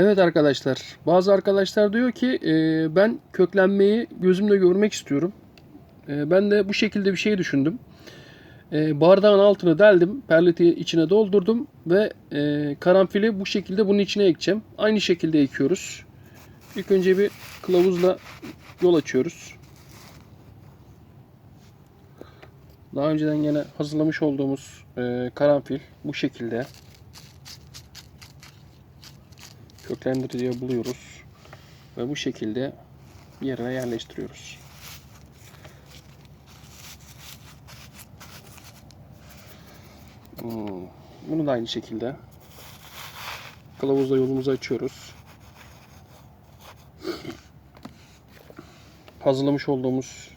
Evet arkadaşlar, bazı arkadaşlar diyor ki e, ben köklenmeyi gözümle görmek istiyorum. E, ben de bu şekilde bir şey düşündüm. E, bardağın altını deldim, perliti içine doldurdum ve e, karanfili bu şekilde bunun içine ekeceğim. Aynı şekilde ekiyoruz. İlk önce bir kılavuzla yol açıyoruz. Daha önceden yine hazırlamış olduğumuz e, karanfil bu şekilde köklendiriciye buluyoruz ve bu şekilde yerine yerleştiriyoruz. Hmm, Bunu da aynı şekilde kılavuzla yolumuzu açıyoruz. Hazırlamış olduğumuz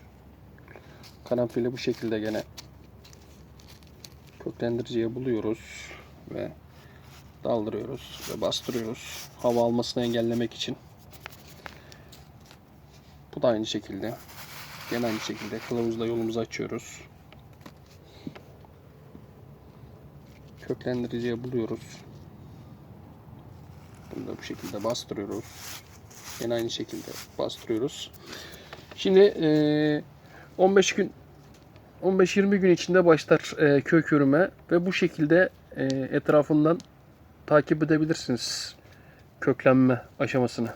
karanfili bu şekilde gene köklendiriciye buluyoruz ve daldırıyoruz ve bastırıyoruz. Hava almasını engellemek için. Bu da aynı şekilde. Gene aynı şekilde kılavuzla yolumuzu açıyoruz. Köklendiriciye buluyoruz. Bunu da bu şekilde bastırıyoruz. Gene aynı şekilde bastırıyoruz. Şimdi eee, 15 gün 15-20 gün içinde başlar eee, kök yürüme ve bu şekilde eee, etrafından takip edebilirsiniz köklenme aşamasını.